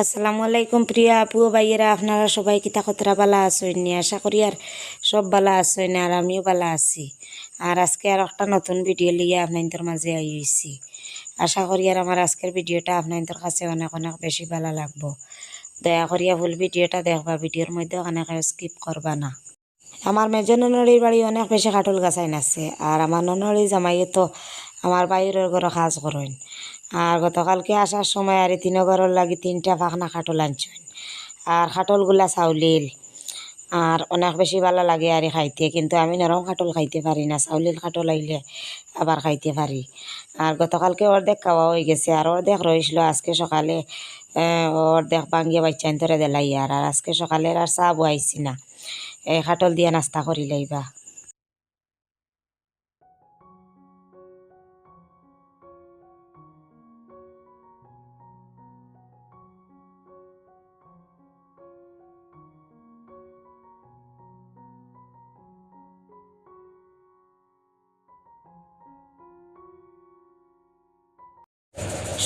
আসসালামু আলাইকুম প্রিয়া আপু ভাইয়েরা, আপনারা সবাই কিতা কতরা বালা আছেন? নি আশা করি আর সব বালা আছেন আর আমিও বালা আছি। আর আজকে আর একটা নতুন ভিডিও লিয়ে আপনাদের মাঝে আই হয়েছি আশা করি আর আমার আজকের ভিডিওটা আপনাদের কাছে অনেক অনেক বেশি ভালো লাগবো। দয়া করিয়া ফুল ভিডিওটা দেখবা ভিডিওর মধ্যে অনেক স্কিপ করবা না। আমার মেজ ননড়ির বাড়ি অনেক বেশি কাটল গাছাইন আছে, আর আমার ননড়ি জামাইয়ে তো আমার বাইরের ঘরে কাজ করেন। আর গতকালকে আসার সময় আর তিন ঘরের লাগি তিনটা ফাঁকনা খাটল আনছেন। আর খাটলগুলা চাউলিল। আর অনেক বেশি ভালো লাগে আর খাইতে, কিন্তু আমি নরম খাটল খাইতে পারি না, চাউলিল খাটল আইলে আবার খাইতে পারি। আর গতকালকে অর্ধেক খাওয়া হয়ে গেছে, আর অর্ধেক রয়েছিল আজকে সকালে অর্ধেক ভাঙ্গিয়ে বাচ্চান ধরে দেলাই আর আজকে সকালে আর চা বয়াইছি না। এই খাটল দিয়ে নাস্তা করি লাইবা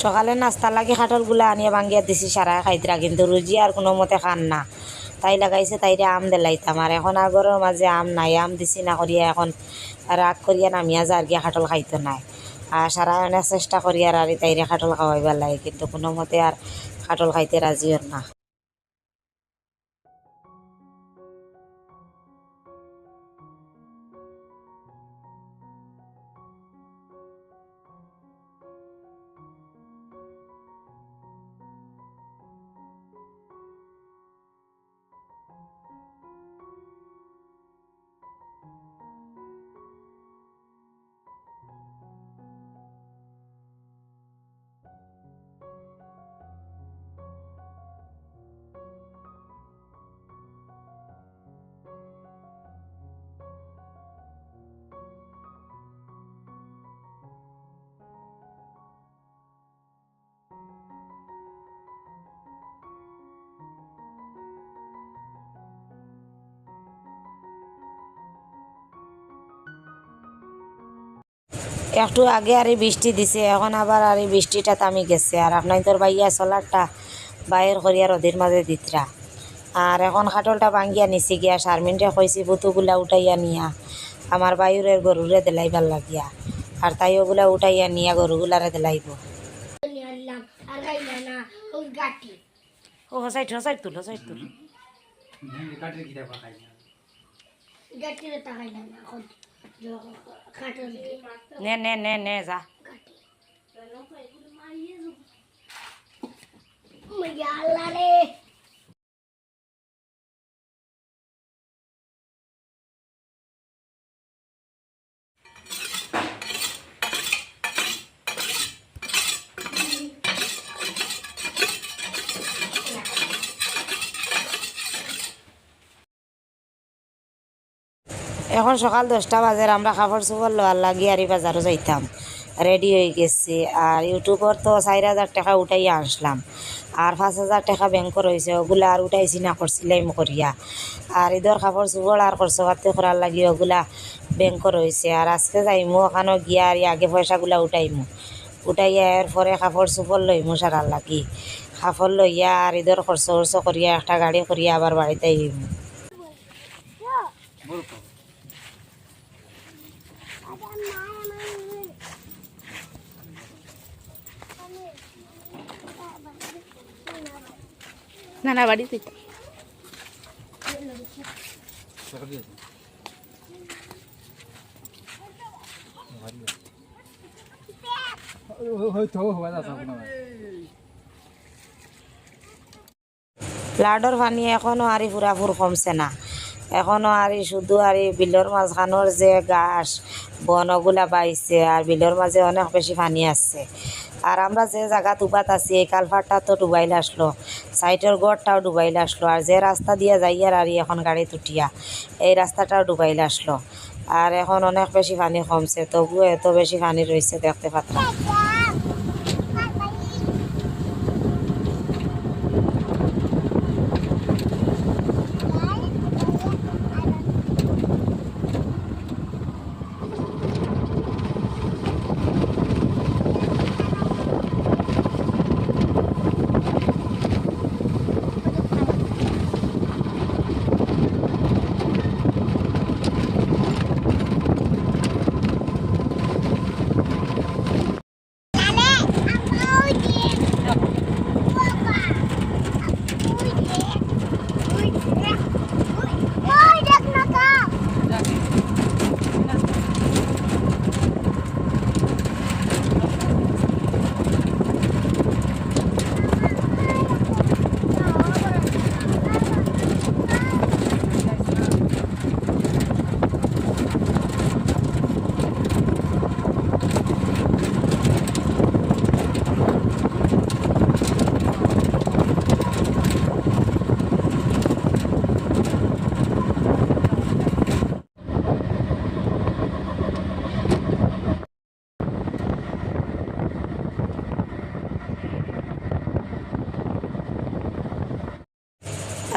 সকালে নাস্তা লাগি খাটলগুলো আনিয়ে ভাঙ্গিয়া দিছি সারা খাইতরা কিন্তু রুজি আর কোনো মতে খান না। তাই লাগাইছে তাইরে আম দেলাইতাম আর এখন আর ঘরের মাঝে আম নাই, আম দিছি না করিয়া এখন। রাগ করিয়া নামিয়া যার গিয়া খাটল খাইতো নাই। আর সারা অনেক চেষ্টা করিয়া আর তাইরে খাটল খাওয়াইবার লাগে কিন্তু কোনো মতে আর খাটল খাইতে রাজি হন না। একটু আগে আর বৃষ্টি দিছে এখন আবার আর বৃষ্টিটা থামি গেছে। আর আপনার তোর বাইয়া সোলারটা বাইর করিয়া রোদের মাঝে দিতরা। আর এখন খাটলটা ভাঙ্গিয়া নিছি গিয়া শারমিনরে কইছি বুতুগুলা উঠাইয়া নিয়া। আমার বায়ুরের গরুরে দেলাইবার লাগিয়া। আর তাই ওগুলা উঠাইয়া নিয়া গরুগুলারে দেলাইব। ও সাইড সাইড তুলো সাইড তুলো। গাটির তাকাইলে না। নে নে নে নে যা। মাইয়া রে। এখন সকাল দশটা বাজে আমরা কাপড় চোপড় লোয়ার লাগি আর বাজারও যাইতাম। রেডি হয়ে গেছি। আর ইউটিউবর তো চার হাজার টাকা উঠাইয়া আসলাম আর পাঁচ হাজার টাকা ব্যাংক রয়েছে ওগুলা আর উঠাইছি না করছিলাম করিয়া। আর ঈদর কাপড় চোপড় আর খরচ পাতি করার লাগি ওগুলা ব্যাংক রয়েছে আর আজকে যাইমু ওখানে গিয়া আগে পয়সাগুলা উঠাইমু। উঠাইয়া এর পরে কাপড় চোপড় লইমু সারার লাগি। কাপড় লইয়া আর ঈদর খরচ খরচ করিয়া একটা গাড়ি করিয়া আবার বাড়িতে আইমু না না বাড়িতে লাডর পানি এখনও আরি ফুরাফুর কমছে না। এখনও আরি শুধু আরি বিলর মাঝখানোর যে গাছ, বনগুলা বাইছে আর বিলর মাঝে অনেক বেশি পানি আসছে আর আমরা যে জায়গা ডুবাত আছি, এই কালভারটা তো ডুবাইলে আসলো। সাইডের গড়টাও ডুবাইলে আসলো। আর যে রাস্তা দিয়ে যাইয়ার আর এখন গাড়ি তুটিয়া, এই রাস্তাটাও ডুবাইলে আসলো। আর এখন অনেক বেশি পানি কমছে, তবুও এত বেশি পানি রয়েছে দেখতে পাত্রা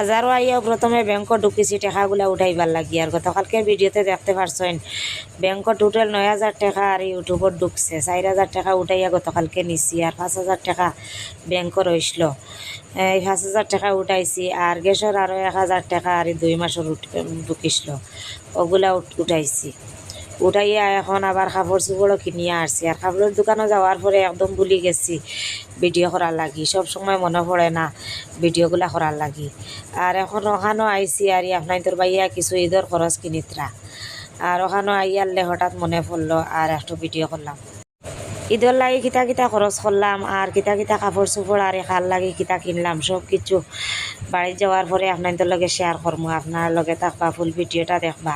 হাজারো আইয়া প্রথমে ব্যাংকত ঢুকিছি টাকাগুলা উঠাইবার লাগি। আর গতকালকে ভিডিওতে দেখতে পারছেন, ব্যাংকত টোটাল নয় হাজার টাকা আর ইউটিউবত ঢুকছে। চার হাজার টাকা উঠাইয়া গতকালকে নিছি আর পাঁচ হাজার টাকা ব্যাংকর রইছিল এই পাঁচ হাজার টাকা উঠাইছি আর গ্যাসের আরও এক হাজার টাকা আর দুই মাসের ঢুকিছিল। ওগুলা উঠ- উঠাইছি। উঠাইয়া এখন আবার কাপড় চোপড়ও কিনিয়া আসছি আর কাপড়ের দোকানে যাওয়ার পরে একদম ভুলি গেছি। ভিডিও করার লাগি। সব সময় মনে পড়ে না ভিডিওগুলা করার লাগি। আর এখন ওখানেও আইসি আর আপনার তোর বাইয়া কিছু ঈদের খরচ কিনিতরা আর ওখানেও আইয়ারলে হঠাৎ মনে পড়ল আর একটু ভিডিও করলাম ঈদের লাগি কিতা কিতা খরচ করলাম আর কিতা কিতা কাপড় চোপড় আর খাল লাগি কিতা কিনলাম সব কিছু। বাড়ি যাওয়ার পরে আপনাদের লগে শেয়ার করব আপনার লগে থাকবা ফুল ভিডিওটা দেখবা।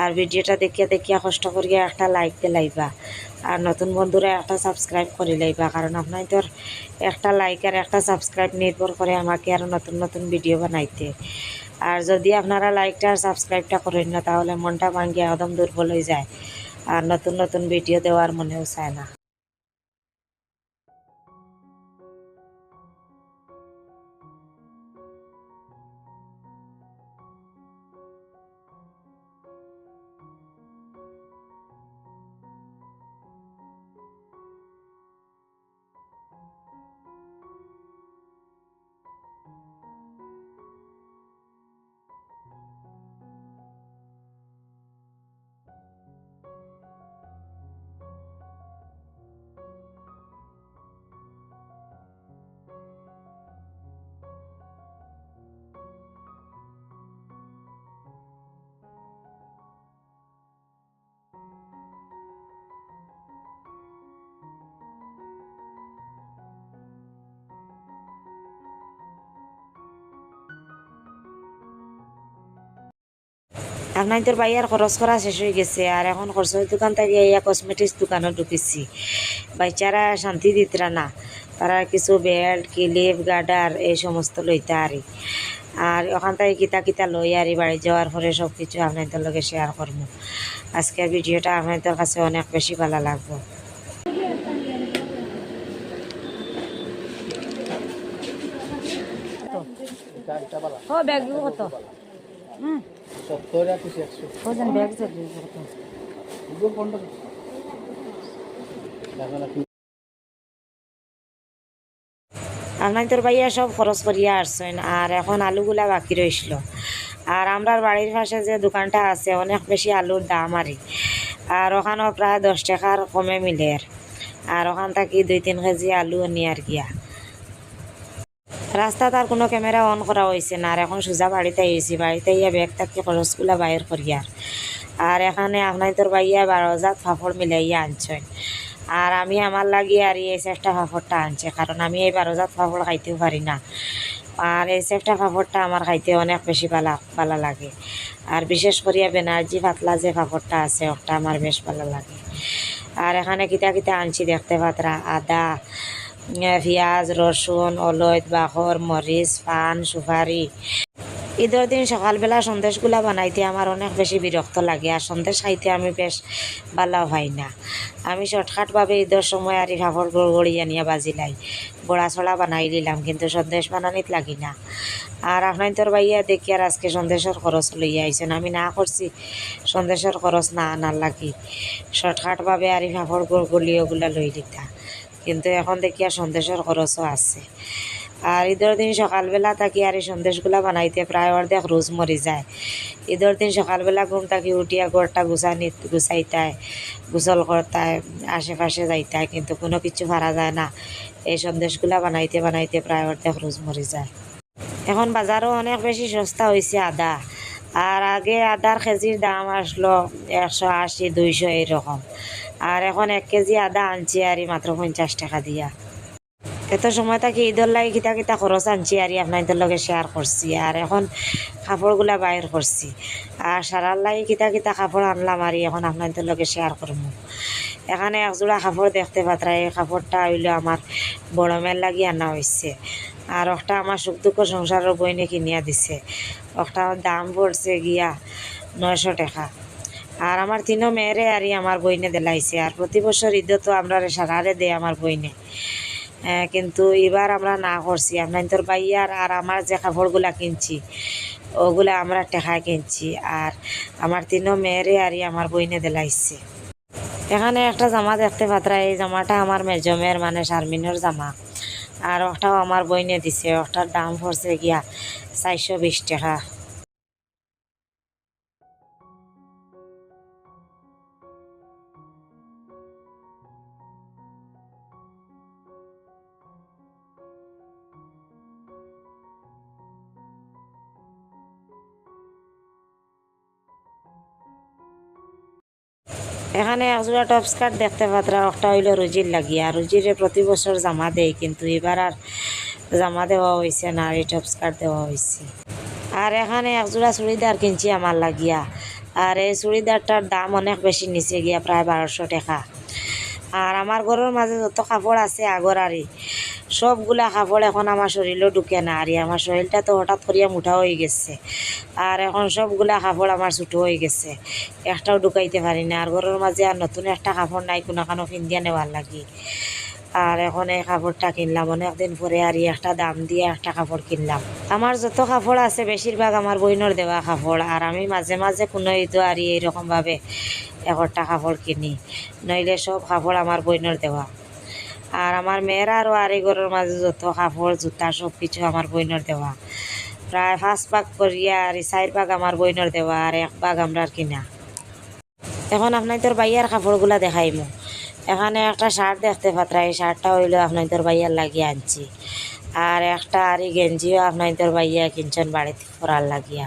আর ভিডিওটা দেখিয়া দেখিয়া কষ্ট করিয়া একটা লাইক দিলাইবা আর নতুন বন্ধুরা একটা সাবস্ক্রাইব করে লাইবা কারণ আপনার তোর একটা লাইক আর একটা সাবস্ক্রাইব নির্ভর করে আমাকে আরও নতুন নতুন ভিডিও বানাইতে। আর যদি আপনারা লাইকটা আর সাবস্ক্রাইবটা করেন না, তাহলে মনটা ভাঙ্গিয়া একদম দুর্বল হয়ে যায়। আর নতুন নতুন ভিডিও দেওয়ার মনেও চায় না। আপনার তোর বাইয়ার খরচ করা শেষ হয়ে গেছে। আর এখন খরচের দোকান থেকে ইয়া কসমেটিক্স দোকানও ঢুকেছি। বাচ্চারা শান্তি দিতরা না। তারা কিছু বেল্ট ক্লিপ গার্ডার এই সমস্ত লইতে আরি। আর ওখান থেকে কিতা কিতা লই আরি, বাড়ি যাওয়ার পরে সব কিছু আপনাদের লগে শেয়ার করব। আজকের ভিডিওটা আপনাদের কাছে অনেক বেশি ভালো লাগবে। ও ব্যাগ কত? সত্তর আর একশো তোর ভাইয়া সব খরচ করিয়া আসছেন, আর এখন আলুগুলা বাকি রইছিল আর আমরার বাড়ির পাশে যে দোকানটা আছে, অনেক বেশি আলুর দাম আরই আর ওখানেও প্রায় দশ টাকার কমে মিলে আর। আর ওখান থেকে দুই তিন কেজি আলু নিয়ে আর গিয়া। রাস্তাত আর কোনো ক্যামেরা অন করা হয়েছে না আর এখন সোজা বাড়িতে আইছি বাড়িতে ইয়া ব্যাগ থাকি খরচগুলা বাইর করিয়ার আর এখানে আপনার তোর বাইয়া বারো হাজার ফাফড় মিলাইয়া আনছেন আর আমি আমার লাগি আর এই সেফটা ফাফড়টা আনছে কারণ আমি এই বারো হাজার ফাফড় খাইতেও পারি না। আর এই সেফটা ফাফড়টা আমার খাইতে অনেক বেশি ভালো ভালো লাগে। আর বিশেষ করিয়া বেনার্জি পাতলা যে ফাফড়টা আছে ওটা আমার বেশ ভালো লাগে। আর এখানে কিতা কিতা আনছি দেখতে পাত্রা আদা পেঁয়াজ, রসুন অলৈত বাখর মরিচ পান সুপারি ঈদের দিন সকালবেলা সন্দেশগুলা বানাইতে আমার অনেক বেশি বিরক্ত লাগে আর সন্দেশ খাইতে আমি বেশ ভালো হয় না। আমি শর্টকাটভাবে ঈদের সময় আর কাপড় গড়ি আনিয়া বাজিলাই বড়া ছড়া বানাই দিলাম, কিন্তু সন্দেশ বানানিত লাগি না। আর আপনার তোর ভাইয়া দেখি আর আজকে সন্দেশের খরচ লইয়া আইছেন আমি না করছি সন্দেশের খরচ না আনার লাগি শর্টকাটভাবে আর কাপড় গলি ওগুলা লই দিতা। কিন্তু এখন দেখি আর সন্দেশের খরচও আছে। আর ঈদের দিন সকালবেলা থাকি আর এই সন্দেশগুলা বানাইতে প্রায় অর্ধেক রোজ মরি যায়। ঈদের দিন সকালবেলা ঘুম থাকি উঠিয়া ঘরটা গুছানি গুছাইতায় গোসল করতায় আশেপাশে যাইতায় কিন্তু কোনো কিছু পারা যায় না। এই সন্দেশগুলা বানাইতে বানাইতে প্রায় অর্ধেক রোজ মরি যায়। এখন বাজারও অনেক বেশি সস্তা হয়েছে আদা। আর আগে আদার কেজির দাম আসলো একশো আশি, দুইশো এইরকম। আর এখন এক কেজি আদা আনছি আর মাত্র পঞ্চাশ টাকা দিয়া। এত সময় থাকি ঈদর লাগে কিতা কিতা খরচ আনছি আর আপনাদের লগে শেয়ার করছি আর এখন কাপড়গুলা বাইর করছি। আর সারার লাগে কিতা কিতা কাপড় আনলাম আর এখন আপনাদের লগে শেয়ার করব। এখানে একজোড়া কাপড় দেখতে পাত্রা, এই কাপড়টা হইল আমার বড় মেল লাগি আনা হয়েছে আর একটা আমার সুখ দুঃখ সংসারের বইনে কিনিয়া দিছে। একটা দাম পড়ছে গিয়া নয়শো টাকা। আর আমার তিনও মেয়েরে আর আমার বইনে দেলাইছে। আর প্রতি বছর ঈদে তো আমরা সারারে দেয় আমার বইনে। কিন্তু এবার আমরা না করছি। আমরা তোর বাইয়ার আর আমার যে কাপড়গুলা কিনছি, ওগুলা আমরা টেকায় কিনছি। আর আমার তিনও মেয়েরে আর ই আমার বইনে দিলাইছে। এখানে একটা জামা দেখতে পাত্রা, এই জামাটা আমার মেজমের মানে শারমিনের জামা। আর ওটাও আমার বইনে দিছে। ওটার দাম পড়ছে গিয়া চারশো বিশ টাকা। এখানে একজোড়া টপ স্কার্ট দেখতে পাত্রা, একটা হইল রুজির লাগিয়া। রুজিরে প্রতি বছর জামা দেয়, কিন্তু এবার আর জামা দেওয়া হয়েছে না, আর এই টপ স্কার্ট দেওয়া হয়েছে আর এখানে একজোড়া চুড়িদার কিনছি আমার লাগিয়া। আর এই চুড়িদারটার দাম অনেক বেশি নিচে গিয়া, প্রায় বারোশো টাকা। আর আমার ঘরের মাঝে যত কাপড় আছে আগর আরই সবগুলা কাপড় এখন আমার শরীরও ঢুকে না আর আমার শরীরটা তো হঠাৎ করিয়া মুঠা হয়ে গেছে। আর এখন সবগুলা কাপড় আমার ছোটো হয়ে গেছে। একটাও ঢুকাইতে পারি না আর ঘরের মাঝে আর নতুন একটা কাপড় নাই, কোনো কানো ফিন্দিয়া নেওয়ার লাগি। আর এখন এই কাপড়টা কিনলাম, অনেক দিন পরে আর একটা দাম দিয়ে একটা কাপড় কিনলাম। আমার যত কাপড় আছে বেশিরভাগ আমার বইনের দেওয়া কাপড় আর আমি মাঝে মাঝে কোনো তো আর এইরকমভাবে একটা কাপড় কিনি, নইলে সব কাপড় আমার বইনের দেওয়া আর আমার মেয়েরা আরও আর ঘরের মাঝে যত কাপড়, জুতা সব কিছু আমার বইনের দেওয়া। প্রায় পাঁচ ভাগ করিয়া আর চার ভাগ আমার বইনের দেওয়া আর এক ভাগ আমরা কিনা। এখন আপনাদের বাইয়ার কাপড়গুলা দেখাইমু। এখানে একটা শার্ট দেখতে পাত্রা, এই শার্টটা হইল আপনাদের বাইয়ার লাগিয়ে আনছি। আর একটা আর গেঞ্জিও আপনাদের বাইয়া কিনছেন বাড়িতে পরার লাগিয়া।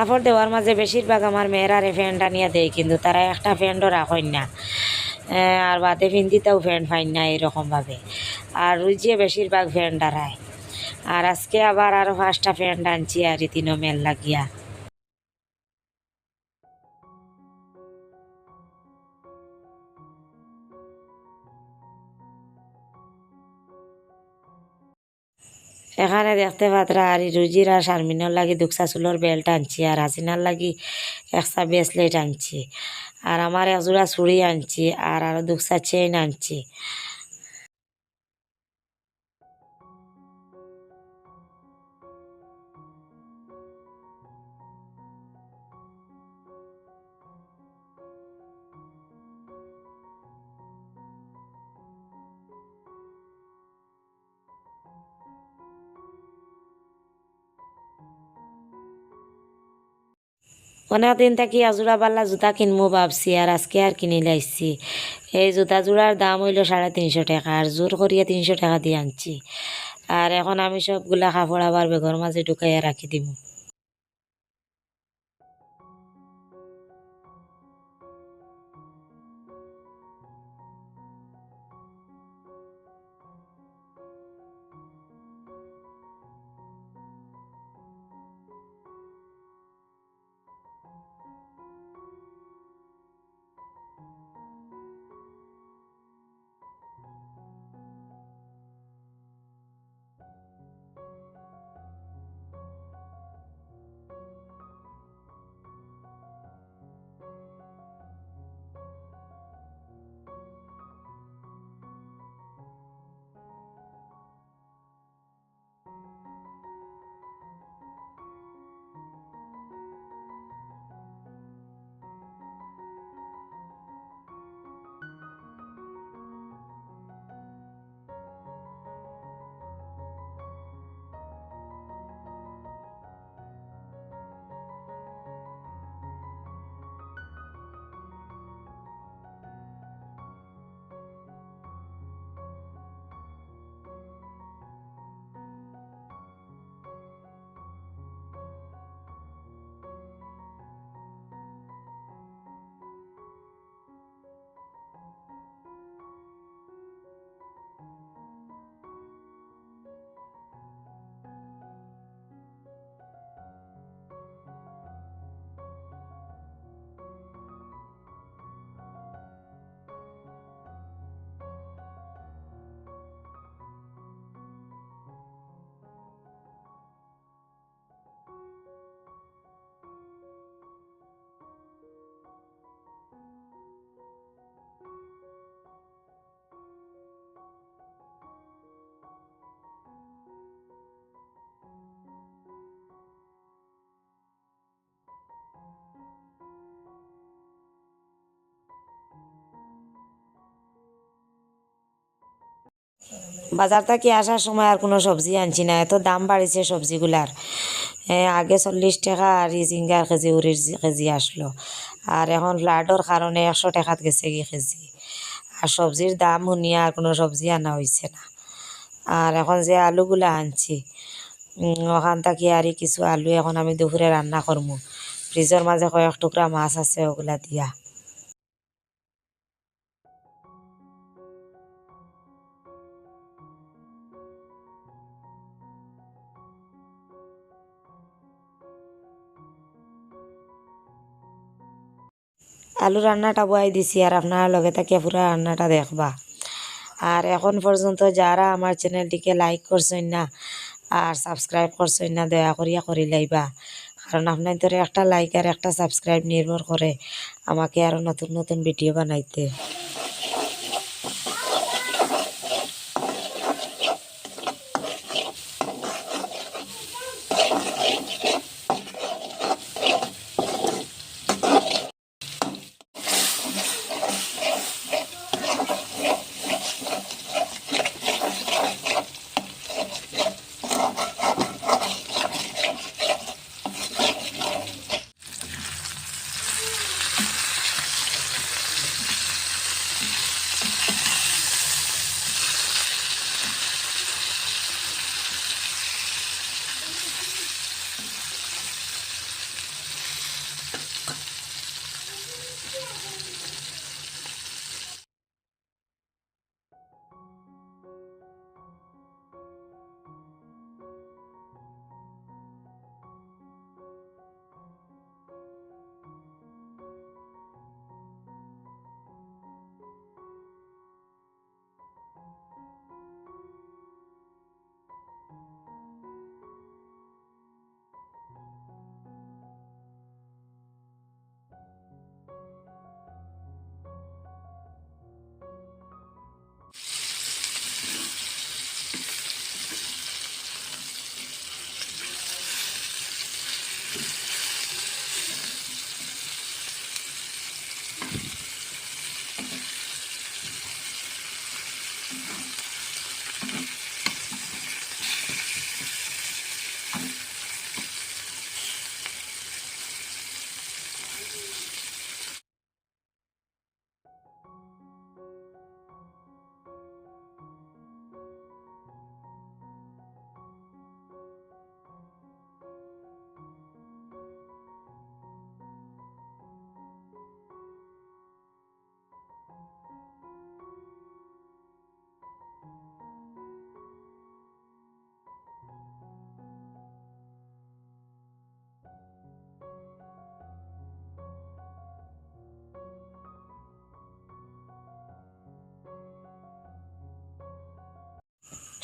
কাপড় দেওয়ার মাঝে বেশিরভাগ আমার মেয়েরারে ফ্যানটা নিয়ে দেয়, কিন্তু তারা একটা ফ্যান্ডও রাখেন না। আর বাদে ফিন্দিতেও ফ্যান ফাইন না এরকমভাবে। আর রুজিয়ে বেশিরভাগ ফ্যান ডারায় আর আজকে আবার আরও পাঁচটা ফ্যান আনছি আর এই মেল লাগিয়া এখানে দেখতে পাত্রা আর রুজির আর শারমিনার লাগি দুকসা চুলোর বেল্ট আনছি আর হাসিনার লাগি একসা ব্রেসলেট আনছি। আর আমার একজোড়া চুড়ি আনছি আর আরও দুকসা চেইন আনছি। অনেক দিন থাকি আজোড়া বাল্লা জুতা কিনবো ভাবছি, আর আজকে আর কিনে লাইছি। এই জুতা জোড়ার দাম হইল সাড়ে তিনশো টাকা, আর জোর করিয়া তিনশো টাকা দিয়ে আনছি। আর এখন আমি সবগুলা কাপড় আবার বেগর মাঝে ঢুকাইয়া রাখি দিব বাজার থেকে আসার সময় আর কোনো সবজি আনছি না? এত দাম বাড়িছে সবজিগুলার। আগে চল্লিশ টাকা আর ই জিঙ্গার কেজি উড়ির কেজি আসলো। আর এখন ফ্লাডর কারণে একশো টাকাত গেছে কি কেজি। আর সবজির দাম শুনিয়া আর কোনো সবজি আনা হয়েছে না। আর এখন যে আলুগুলা আনছি ওখান থেকে আর কিছু আলু এখন আমি দুপুরে রান্না করব ফ্রিজের মাঝে কয়েক টুকরা মাছ আছে, ওগুলা দিয়া। আলু রান্নাটা বয়াই দিছি আর আপনারা লগে থাকে পুরা রান্নাটা দেখবা। আর এখন পর্যন্ত যারা আমার চ্যানেলটিকে লাইক করছেন না আর সাবস্ক্রাইব করছেন না, দয়া করিয়া করি লাইবা। কারণ আপনার ধরে একটা লাইক আর একটা সাবস্ক্রাইব নির্ভর করে আমাকে আরও নতুন নতুন ভিডিও বানাইতে।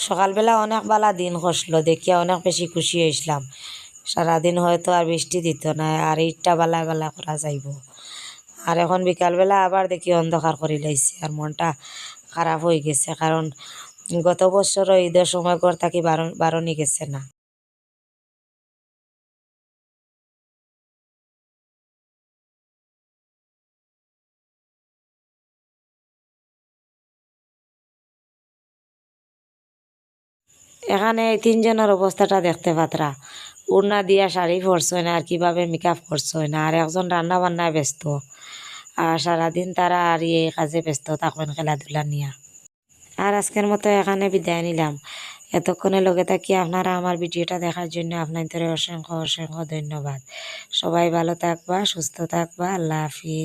সকালবেলা অনেক বালা দিন খসলো দেখিয়া অনেক বেশি খুশি হয়েছিলাম সারাদিন হয়তো আর বৃষ্টি দিত না, আর ইটটা বালা বালা করা যাইব। আর এখন বিকালবেলা আবার দেখি অন্ধকার করে লাইছে, আর মনটা খারাপ হয়ে গেছে, কারণ গত বছরও ঈদের সময় ঘর থাকি বারণ বারণই গেছে না। এখানে তিনজনের অবস্থাটা দেখতে পাত্রা। উড়না দিয়া শাড়ি পরছে না, আর কীভাবে মেকআপ করছে না, আর একজন রান্না বান্নায় ব্যস্ত। আর সারাদিন তারা আর এই কাজে ব্যস্ত থাকবেন খেলাধুলা নিয়ে। আর আজকের মতো এখানে বিদায় নিলাম। এতক্ষণে লগে থাকি আপনারা আমার ভিডিওটা দেখার জন্য আপনাদের অসংখ্য অসংখ্য ধন্যবাদ। সবাই ভালো থাকবা, সুস্থ থাকবা, আল্লাহ হাফিজ।